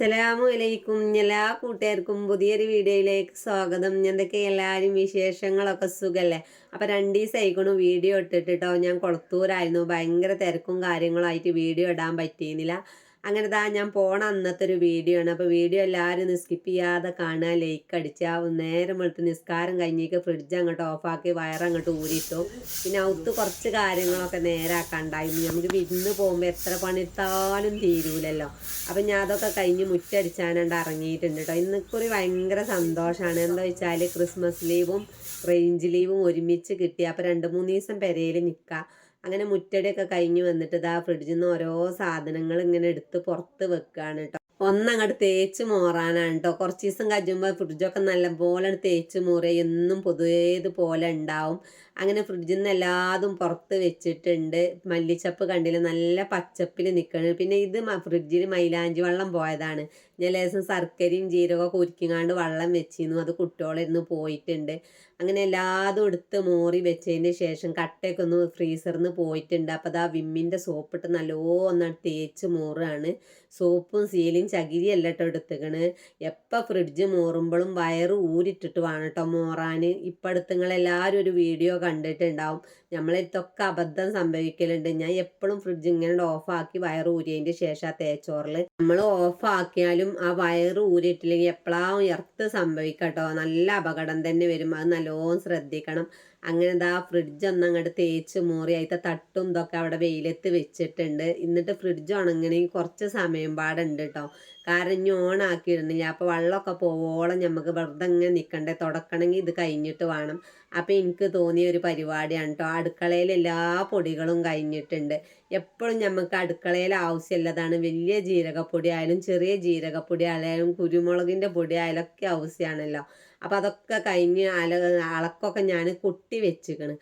അസ്സലാമു അലൈക്കും എല്ലാ കൂട്ടുകാർക്കും പുതിയൊരു വീഡിയോയിലേക്ക് സ്വാഗതം. എന്തൊക്കെ എല്ലാവരും വിശേഷങ്ങളൊക്കെ സുഖല്ലേ? അപ്പം രണ്ട് ദിവസമായിക്കണു വീഡിയോ ഇട്ടിട്ടോ ഞാൻ കൊളത്തൂരായിരുന്നു. ഭയങ്കര തിരക്കും കാര്യങ്ങളായിട്ട് വീഡിയോ ഇടാൻ പറ്റിയിരുന്നില്ല. അങ്ങനെ താ ഞാൻ പോണ അന്നത്തെ ഒരു വീഡിയോ ആണ്. അപ്പോൾ വീഡിയോ എല്ലാവരും ഒന്ന് സ്കിപ്പ് ചെയ്യാതെ കാണുക ലൈക്ക് അടിച്ചാൽ നേരം വെളുത്ത് നിസ്കാരം കഴിഞ്ഞേക്ക് ഫ്രിഡ്ജ് അങ്ങോട്ട് ഓഫാക്കി വയറങ്ങോട്ട് ഊരിയിട്ടു. പിന്നെ അവത്ത് കുറച്ച് കാര്യങ്ങളൊക്കെ നേരാക്കാണ്ടായിരുന്നു. നമുക്ക് വിരുന്ന് പോകുമ്പോൾ എത്ര പണിത്താലും തീരൂലല്ലോ. അപ്പം ഞാൻ അതൊക്കെ കഴിഞ്ഞ് മുറ്റടിച്ചാനാണ്ട് ഇറങ്ങിയിട്ടുണ്ട് കേട്ടോ ഇന്നിക്കുറി ഭയങ്കര സന്തോഷമാണ് എന്താ വെച്ചാൽ ക്രിസ്മസ് ലീവും റേഞ്ച് ലീവും ഒരുമിച്ച് കിട്ടി. അപ്പോൾ രണ്ട് മൂന്ന് ദിവസം പെരയിൽ നിൽക്കാം അങ്ങനെ മുറ്റടിയൊക്കെ കഴിഞ്ഞ് വന്നിട്ട് ഇതാ ഫ്രിഡ്ജിൽ നിന്ന് ഓരോ സാധനങ്ങൾ ഇങ്ങനെ എടുത്ത് പുറത്ത് വെക്കുകയാണ് കേട്ടോ ഒന്നങ്ങോട്ട് തേച്ച് മോറാനാണ് കേട്ടോ കുറച്ച് ദിവസം കഴിയുമ്പോൾ ഫ്രിഡ്ജൊക്കെ നല്ലപോലെ തേച്ച് മോറുക എന്നും പൊതുവേതുപോലെ ഉണ്ടാവും. അങ്ങനെ ഫ്രിഡ്ജിൽ നിന്ന് എല്ലാതും പുറത്ത് വെച്ചിട്ടുണ്ട്. മല്ലിച്ചപ്പ് കണ്ടില്ല? നല്ല പച്ചപ്പിൽ നിൽക്കണം പിന്നെ ഇത് ഫ്രിഡ്ജിൽ മൈലാഞ്ചി വെള്ളം പോയതാണ്. ഞാൻ ലേശം ശർക്കരയും ജീരകമൊക്കെ ഉരുക്കിങ്ങാണ്ട് വെള്ളം വെച്ചിരുന്നു. അത് കുട്ടികളിരുന്ന് പോയിട്ടുണ്ട്. അങ്ങനെ എല്ലാതും എടുത്ത് മോറി വെച്ചതിന് ശേഷം കട്ടയൊക്കെ ഒന്ന് ഫ്രീസറിൽ നിന്ന് പോയിട്ടുണ്ട്. അപ്പോൾ അതാ വിമ്മിന്റെ സോപ്പിട്ട് നല്ലോ ഒന്ന് തേച്ച് മോറാണ്. സോപ്പും സീലും ചകിരിയല്ല കേട്ടോ എടുത്തുക്കണ്. എപ്പോൾ ഫ്രിഡ്ജ് മോറുമ്പോഴും വയറ് ഊരിട്ടിട്ട് വേണം കേട്ടോ മോറാൻ ഇപ്പം അടുത്തങ്ങളെല്ലാവരും ഒരു വീഡിയോ കണ്ടിട്ടുണ്ടാവും. നമ്മളെടുത്തൊക്കെ അബദ്ധം സംഭവിക്കലുണ്ട്. ഞാൻ എപ്പോഴും ഫ്രിഡ്ജ് ഇങ്ങനെ ഓഫാക്കി വയർ ഊരിയതിന്റെ ശേഷം ആ തേച്ചോറിൽ നമ്മൾ ഓഫാക്കിയാലും ആ വയർ ഊരിയിട്ടില്ലെങ്കിൽ എപ്പോഴാവും എർത്ത് സംഭവിക്കട്ടോ. നല്ല അപകടം തന്നെ വരും. അത് നല്ലോണം ശ്രദ്ധിക്കണം. അങ്ങനെ ഇതാ ഫ്രിഡ്ജ് ഒന്ന് അങ്ങോട്ട് തേച്ച് മൂറി അതിത്തെ തട്ടും ഇതൊക്കെ അവിടെ വെയിലത്ത് വെച്ചിട്ടുണ്ട്. എന്നിട്ട് ഫ്രിഡ്ജ് ഉണങ്ങണമെങ്കിൽ കുറച്ച് സമയം പാടുണ്ട് കേട്ടോ കാരണം ഇനി ഓണാക്കിയിരുന്നില്ല അപ്പോൾ വെള്ളമൊക്കെ പോവോളം നമുക്ക് വെറുതെ ഇങ്ങനെ നിൽക്കണ്ടേ തുടക്കണമെങ്കിൽ ഇത് കഴിഞ്ഞിട്ട് വേണം. അപ്പോൾ എനിക്ക് തോന്നിയ ഒരു പരിപാടിയാണ് കേട്ടോ അടുക്കളയിൽ എല്ലാ പൊടികളും കഴിഞ്ഞിട്ടുണ്ട്. എപ്പോഴും നമുക്ക് അടുക്കളയിൽ ആവശ്യമുള്ളതാണ്. വലിയ ജീരകപ്പൊടി ആയാലും ചെറിയ ജീരകപ്പൊടി ആയാലും കുരുമുളകിന്റെ പൊടി ആയാലും ഒക്കെ ആവശ്യമാണല്ലോ. അപ്പം അതൊക്കെ കഴിഞ്ഞ് അല അളക്കൊക്കെ ഞാൻ കുട്ടി വെച്ചിക്കണ്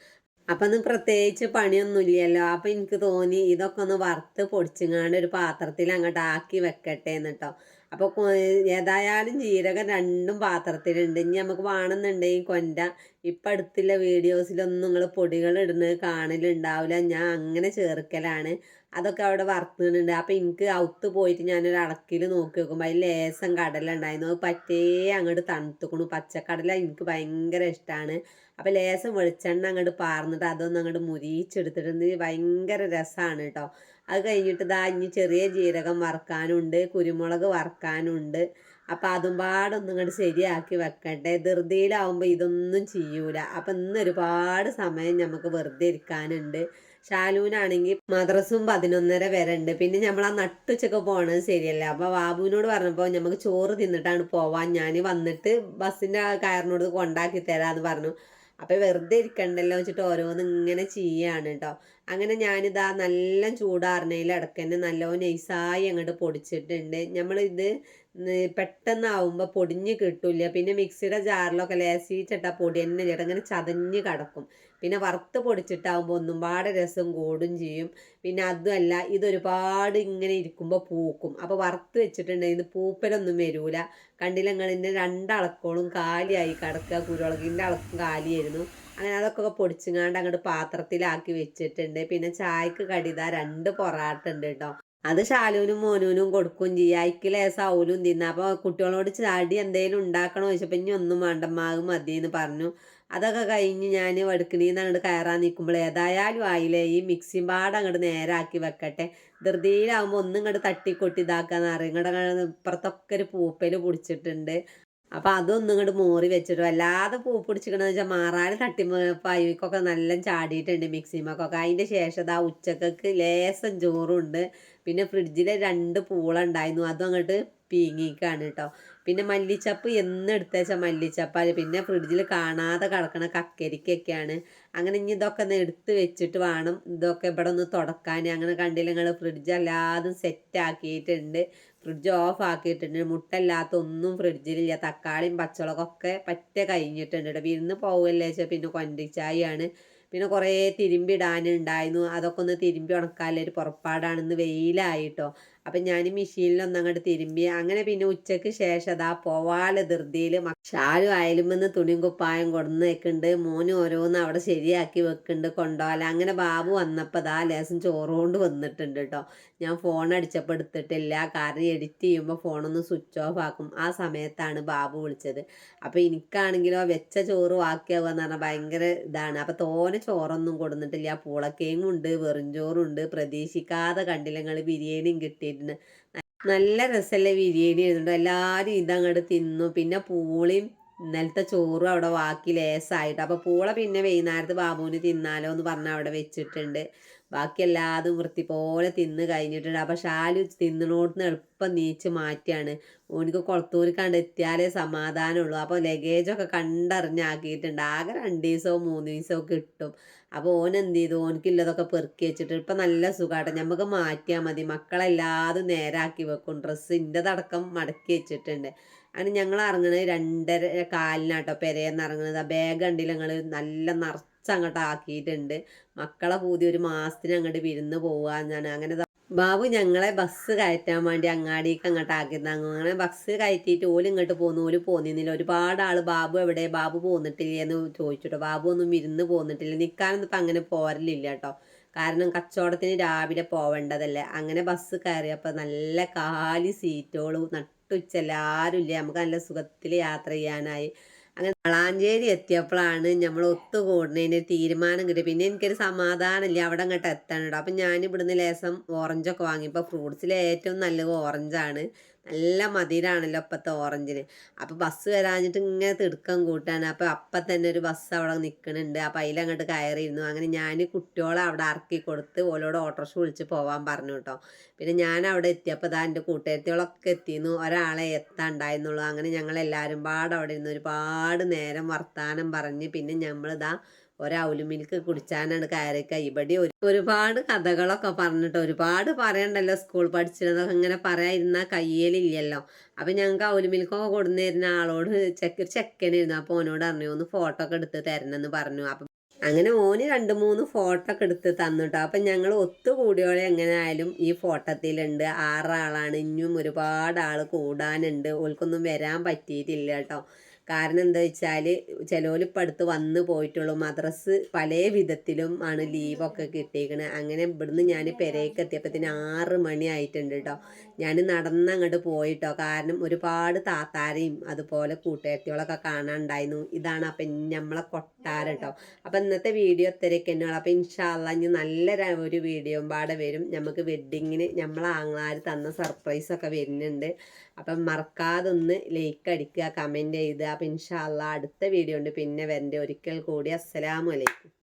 അപ്പം ഒന്ന് പ്രത്യേകിച്ച് പണിയൊന്നുമില്ലല്ലോ. അപ്പം എനിക്ക് തോന്നി ഇതൊക്കെ ഒന്ന് വറുത്ത് പൊടിച്ചിങ്ങാണ്ട് ഒരു പാത്രത്തിൽ അങ്ങോട്ട് ആക്കി വെക്കട്ടെ എന്നിട്ടോ അപ്പോൾ ഏതായാലും ജീരകം രണ്ടും പാത്രത്തിലുണ്ട്. ഇനി നമുക്ക് വേണമെന്നുണ്ടെങ്കിൽ കൊണ്ട. ഇപ്പം അടുത്തുള്ള വീഡിയോസിലൊന്നും നിങ്ങൾ പൊടികൾ ഇടുന്നത് കാണലുണ്ടാവില്ല. ഞാൻ അങ്ങനെ ചേർക്കലാണ്. അതൊക്കെ അവിടെ വറുത്തുന്നുണ്ട് അപ്പം എനിക്ക് ഔത്ത് പോയിട്ട് ഞാനൊരു അളക്കിൽ നോക്കി നോക്കുമ്പോൾ അതിൽ ലേസം കടല ഉണ്ടായിരുന്നു അത് പറ്റേ അങ്ങോട്ട് തണുത്തുക്കണു. പച്ചക്കടല എനിക്ക് ഭയങ്കര ഇഷ്ടമാണ് അപ്പം ലേസം വെളിച്ചെണ്ണ അങ്ങോട്ട് പാർന്നിട്ട് അതൊന്നും അങ്ങോട്ട് മുരിച്ചെടുത്തിട്ടുണ്ട് ഭയങ്കര രസമാണ് കേട്ടോ അത് കഴിഞ്ഞിട്ട് ഇതാ ഇനി ചെറിയ ജീരകം വറക്കാനുണ്ട് കുരുമുളക് വറക്കാനുണ്ട്. അപ്പം അതും പാടൊന്നും ഇങ്ങോട്ട് ശരിയാക്കി വെക്കട്ടെ ധൃതിയിലാവുമ്പോൾ ഇതൊന്നും ചെയ്യൂല. അപ്പം ഇന്ന് ഒരുപാട് സമയം നമുക്ക് വെറുതെ ഇരിക്കാനുണ്ട്. ഷാലൂനാണെങ്കിൽ മദ്രസും പതിനൊന്നര വരെ ഉണ്ട് പിന്നെ നമ്മൾ ആ നട്ടുച്ചൊക്കെ പോകണത് ശരിയല്ല. അപ്പോൾ ബാബുവിനോട് പറഞ്ഞപ്പോൾ നമുക്ക് ചോറ് തിന്നിട്ടാണ് പോവാൻ. ഞാൻ വന്നിട്ട് ബസ്സിന്റെ കയറിനോട് കൊണ്ടാക്കി തരാമെന്ന് പറഞ്ഞു. അപ്പോൾ വെറുതെ ഇരിക്കണ്ടല്ലോ വെച്ചിട്ട് ഓരോന്ന് ഇങ്ങനെ ചെയ്യാണ് കേട്ടോ അങ്ങനെ ഞാനിതാ നല്ല ചൂടാറിനയിൽ ഇടയ്ക്ക് തന്നെ നല്ലോണം നൈസായി അങ്ങോട്ട് പൊടിച്ചിട്ടുണ്ട്. നമ്മളിത് പെട്ടെന്നാവുമ്പോൾ പൊടിഞ്ഞ് കിട്ടില്ല. പിന്നെ മിക്സിയുടെ ജാറിലൊക്കെ ലേസിച്ചിട്ട പൊടി തന്നെ ചേട്ടാ അങ്ങനെ ചതഞ്ഞ് കിടക്കും. പിന്നെ വറുത്ത് പൊടിച്ചിട്ടാകുമ്പോൾ ഒന്നും പാടെ രസം കൂടും ചെയ്യും. പിന്നെ അതുമല്ല ഇതൊരുപാട് ഇങ്ങനെ ഇരിക്കുമ്പോൾ പൂക്കും. അപ്പോൾ വറുത്ത് വെച്ചിട്ടുണ്ടെങ്കിൽ പൂപ്പലൊന്നും വരൂല. കണ്ടിലങ്ങളിന്റെ രണ്ടളക്കോളും കാലിയായി കിടക്കുക കുരുളകിന്റെ അളക്കും കാലിയായിരുന്നു. അങ്ങനെ അതൊക്കെ പൊടിച്ചുങ്ങാണ്ട് അങ്ങോട്ട് പാത്രത്തിലാക്കി വെച്ചിട്ടുണ്ട്. പിന്നെ ചായക്ക് കടിത രണ്ട് പൊറാട്ട ഉണ്ട് കേട്ടോ. അത് ശാലുവിനും മോനൂനും കൊടുക്കും ചെയ്യാം. അയക്ക് ലേസാവൂലും തിന്ന. അപ്പോൾ കുട്ടികളോട് ചാടി എന്തെങ്കിലും ഉണ്ടാക്കണോ ചോദിച്ചപ്പോൾ ഇനി ഒന്നും വേണ്ടമാകും മതി എന്ന് പറഞ്ഞു. അതൊക്കെ കഴിഞ്ഞ് ഞാൻ വടുക്കണീന്ന് അങ്ങോട്ട് കയറാൻ നിൽക്കുമ്പോൾ ഏതായാലും ആയില്ലേ ഈ മിക്സിയും പാട് അങ്ങോട്ട് നേരാക്കി വെക്കട്ടെ. ധൃതിയിലാവുമ്പോൾ ഒന്നും ഇങ്ങോട്ട് തട്ടിക്കൊട്ടി ഇതാക്കാന്ന് അറിയാം ഇങ്ങോട്ട് ഇപ്പുറത്തൊക്കെ ഒരു പൂപ്പൽ പിടിച്ചിട്ടുണ്ട്. അപ്പം അതൊന്നും ഇങ്ങോട്ട് മോറി വെച്ചിട്ട് വല്ലാതെ പൂ പിടിച്ചിക്കണമെന്ന് വെച്ചാൽ മാറാൻ തട്ടി പൈക്കൊക്കെ നല്ല ചാടിയിട്ടുണ്ട് മിക്സിമൊക്കെ അതിന്റെ ശേഷം ആ ഉച്ചക്കൊക്കെ ലേസം ചോറുണ്ട്. പിന്നെ ഫ്രിഡ്ജിൽ രണ്ട് പൂളുണ്ടായിരുന്നു അതും അങ്ങോട്ട് പീങ്ങിക്കാണ് കേട്ടോ പിന്നെ മല്ലിച്ചപ്പ് എന്ന് എടുത്തേച്ചാൽ മല്ലിച്ചപ്പ. പിന്നെ ഫ്രിഡ്ജിൽ കാണാതെ കിടക്കണ കക്കരിക്കൊക്കെയാണ്. അങ്ങനെ ഇനി ഇതൊക്കെ ഒന്ന് എടുത്ത് വെച്ചിട്ട് വേണം. ഇതൊക്കെ ഇവിടെ ഒന്ന് തുടക്കാൻ അങ്ങനെ കണ്ടില്ല ഫ്രിഡ്ജ് എല്ലാതും സെറ്റ് ആക്കിയിട്ടുണ്ട്. ഫ്രിഡ്ജ് ഓഫ് ആക്കിയിട്ടുണ്ട്. മുട്ടല്ലാത്ത ഒന്നും ഫ്രിഡ്ജിലില്ല. തക്കാളിയും പച്ചമുളകൊക്കെ പറ്റ കഴിഞ്ഞിട്ടുണ്ട് കേട്ടോ വിരുന്ന് പോവല്ലേ വെച്ചാൽ പിന്നെ കൊണ്ടിച്ചായാണ്. പിന്നെ കുറേ തിരുമ്പി ഇടാനുണ്ടായിരുന്നു അതൊക്കെ ഒന്ന് തിരുമ്പി ഉണക്കാനുള്ള ഒരു പുറപ്പാടാണെന്ന് വെയിലായിട്ടോ അപ്പം ഞാൻ മെഷീനിലൊന്നും അങ്ങോട്ട് തിരുമ്പി. അങ്ങനെ പിന്നെ ഉച്ചയ്ക്ക് ശേഷം അതാ പോവാല ധൃതിയിൽ ഷാലും അയലുമെന്ന് തുണിയും കുപ്പായം കൊടുന്ന് വെക്കുന്നുണ്ട് മോനും ഓരോന്ന് അവിടെ ശരിയാക്കി വെക്കുന്നുണ്ട് കൊണ്ടുപോകാല അങ്ങനെ ബാബു വന്നപ്പോൾ അതാ ലേസം ചോറുകൊണ്ട് വന്നിട്ടുണ്ട് കേട്ടോ ഞാൻ ഫോൺ അടിച്ചപ്പോൾ എടുത്തിട്ടില്ല. കാരണം എഡിറ്റ് ചെയ്യുമ്പോൾ ഫോണൊന്ന് സ്വിച്ച് ഓഫ് ആക്കും. ആ സമയത്താണ് ബാബു വിളിച്ചത്. അപ്പോൾ എനിക്കാണെങ്കിലോ വെച്ച ചോറ് ബാക്കിയാവുക എന്ന് പറഞ്ഞാൽ ഭയങ്കര ഇതാണ്. അപ്പോൾ തോനെ ചോറൊന്നും കൊടുന്നിട്ടില്ല. പൂളക്കേങ്ങുണ്ട് വെറും ചോറുണ്ട്. പ്രതീക്ഷിക്കാതെ കണ്ടില്ല. ബിരിയാണിയും കിട്ടിയിട്ടുണ്ട് നല്ല രസമല്ലേ ബിരിയാണി ആയിരുന്നു എല്ലാവരും ഇതങ്ങോട്ട് തിന്നു. പിന്നെ പൂളിയും ഇന്നലത്തെ ചോറും അവിടെ ബാക്കി ലേസായിട്ട്. അപ്പോൾ പൂള പിന്നെ വൈകുന്നേരത്ത് ബാബുവിന് തിന്നാലോ എന്ന് പറഞ്ഞ് അവിടെ വെച്ചിട്ടുണ്ട്. ബാക്കി എല്ലാതും വൃത്തി പോലെ തിന്ന് കഴിഞ്ഞിട്ടുണ്ട്. അപ്പോൾ ഷാലു തിന്നണോടത്ത് എളുപ്പം നീച്ച് മാറ്റിയാണ്. ഓനിക്ക് കുളത്തൂർ കണ്ട് എത്തിയാലേ സമാധാനമുള്ളൂ. അപ്പോൾ ലഗേജൊക്കെ കണ്ടറിഞ്ഞാക്കിയിട്ടുണ്ട്. ആകെ രണ്ട് ദിവസമോ മൂന്ന് ദിവസമോ കിട്ടും. അപ്പോൾ ഓൻ എന്ത് ചെയ്തു ഓനക്കില്ലതൊക്കെ പെറുക്കി വെച്ചിട്ട് ഇപ്പം നല്ല സുഖമാട്ടെ നമുക്ക് മാറ്റിയാൽ മതി. മക്കളെല്ലാതും നേരാക്കി വെക്കും. ഡ്രസ്സ് ഇന്റെതടക്കം മടക്കി വെച്ചിട്ടുണ്ട്. അങ്ങനെ ഞങ്ങൾ ഇറങ്ങണത് രണ്ടര കാലിനാട്ടോ. പെരയെന്ന് ഇറങ്ങുന്നത് ആ ബാഗ് കണ്ടില്ല ഞങ്ങൾ നല്ല നിറച്ചങ്ങോട്ട് ആക്കിയിട്ടുണ്ട്. മക്കളെ പൂതി ഒരു മാസത്തിന് അങ്ങോട്ട് വിരുന്ന് പോകാന്നാണ് അങ്ങനെ ബാബു ഞങ്ങളെ ബസ് കയറ്റാൻ വേണ്ടി അങ്ങാടിക്ക് അങ്ങോട്ട് ആക്കിയത്. അങ്ങനെ ബസ് കയറ്റിയിട്ട് ഓൽ ഇങ്ങോട്ട് പോന്നു. ഓൽ പോന്നിരുന്നില്ല ഒരുപാട് ആൾ ബാബു എവിടെ? ബാബു പോന്നിട്ടില്ല എന്ന് ചോദിച്ചിട്ടോ. ബാബു ഒന്നും ഇരുന്ന് പോന്നിട്ടില്ല. നിൽക്കാനൊന്നും ഇപ്പം അങ്ങനെ പോരലില്ല കേട്ടോ. കാരണം കച്ചവടത്തിന് രാവിലെ പോവേണ്ടതല്ലേ. അങ്ങനെ ബസ് കയറിയപ്പോൾ നല്ല കാലി സീറ്റുകളും നട്ടുച്ച എല്ലാവരും ഇല്ല? നമുക്ക് നല്ല സുഖത്തിൽ യാത്ര ചെയ്യാനായി. അങ്ങനെ വളാഞ്ചേരി എത്തിയപ്പോഴാണ് നമ്മൾ ഒത്തുകൂടുന്നതിന് തീരുമാനം കിട്ടി പിന്നെ എനിക്കൊരു സമാധാനമില്ല. അവിടെ അങ്ങോട്ട് എത്താനുണ്ട് അപ്പം ഞാൻ ഇവിടുന്ന് ലേസം ഓറഞ്ചൊക്കെ വാങ്ങി. വാങ്ങിയപ്പോൾ ഫ്രൂട്ട്സിൽ ഏറ്റവും നല്ലത് ഓറഞ്ചാണ് നല്ല മതിരാണല്ലോ അപ്പത്തെ ഓറഞ്ചിന്. അപ്പോൾ ബസ് വരാഞ്ഞിട്ട് ഇങ്ങനെ തിടുക്കം കൂട്ടാണ് അപ്പോൾ അപ്പം തന്നെ ഒരു ബസ് അവിടെ നിൽക്കുന്നുണ്ട് അപ്പോൾ അതിലങ്ങോട്ട് കയറിയിരുന്നു. അങ്ങനെ ഞാൻ കുട്ടികളെ അവിടെ ഇറക്കി കൊടുത്ത് ഓലോട് ഓട്ടോറിക്ഷ വിളിച്ച് പോവാൻ പറഞ്ഞു കേട്ടോ. പിന്നെ ഞാൻ അവിടെ എത്തിയപ്പോൾ ഇതാ എന്റെ കൂട്ടുകാരികളൊക്കെ എത്തിയിരുന്നു ഒരാളെ എത്താണ്ടായിരുന്നുള്ളൂ. അങ്ങനെ ഞങ്ങൾ എല്ലാവരും പാടെ അവിടെ ഇരുന്ന് ഒരുപാട് നേരം വർത്താനം പറഞ്ഞ്. പിന്നെ നമ്മളിതാ ഒരൗലു മിൽക്ക് കുടിച്ചാനാണ് കയറിക്ക ഇവിടെ ഒരു ഒരുപാട് കഥകളൊക്കെ പറഞ്ഞിട്ട് ഒരുപാട് പറയണ്ടല്ലോ സ്കൂൾ പഠിച്ചിരുന്നതൊക്കെ ഇങ്ങനെ പറയാതിരുന്ന കയ്യിലില്ലല്ലോ. അപ്പം ഞങ്ങൾക്ക് ഔലു മിൽക്കൊക്കെ കൊടുന്നിരുന്ന ആളോട് ചെക്ക് ചെക്കനായിരുന്നു. അപ്പോൾ ഓനോട് പറഞ്ഞു ഒന്ന് ഫോട്ടോ ഒക്കെ എടുത്ത് തരണമെന്ന് പറഞ്ഞു. അപ്പം അങ്ങനെ ഓന് രണ്ട് മൂന്ന് ഫോട്ടോ ഒക്കെ എടുത്ത് തന്നിട്ടോ. അപ്പം ഞങ്ങൾ ഒത്തുകൂടിയോളെ എങ്ങനെ ആയാലും ഈ ഫോട്ടോത്തിലുണ്ട് ആറാളാണ്. ഇനിയും ഒരുപാട് ആൾ കൂടാനുണ്ട്. ഓൾക്കൊന്നും വരാൻ പറ്റിയിട്ടില്ല കേട്ടോ കാരണം എന്താ വെച്ചാൽ ചിലവർ ഇപ്പം അടുത്ത് വന്ന് പോയിട്ടുള്ളൂ. മദ്രസ് പല വിധത്തിലും ആണ് ലീവൊക്കെ കിട്ടിയിരിക്കണത് അങ്ങനെ ഇവിടുന്ന് ഞാൻ പെരയ്ക്ക് എത്തിയപ്പത്തിന് ആറ് മണി ആയിട്ടുണ്ട് കേട്ടോ ഞാൻ നടന്ന് അങ്ങോട്ട് പോയിട്ടോ. കാരണം ഒരുപാട് താത്താരെയും അതുപോലെ കൂട്ടുകാരികളൊക്കെ കാണാനുണ്ടായിരുന്നു ഇതാണ് അപ്പം നമ്മളെ കൊട്ടാരം കേട്ടോ അപ്പം ഇന്നത്തെ വീഡിയോ ഇത്രയൊക്കെ തന്നെയാണ് അപ്പം ഇൻഷാല്ല ഇനി നല്ല ഒരു പാടെ വരും. നമുക്ക് വെഡ്ഡിങ്ങിന് നമ്മളെ ആങ്ങളാർ തന്ന സർപ്രൈസൊക്കെ വരുന്നുണ്ട്. അപ്പം മറക്കാതൊന്ന് ലൈക്ക് അടിക്കുക കമന്റ് ചെയ്യുക അപ്പം ഇൻഷാല്ല അടുത്ത വീഡിയോ ഉണ്ട്. പിന്നെ വരന്റെ ഒരിക്കൽ കൂടി. അസ്സലാമു അലൈക്കും.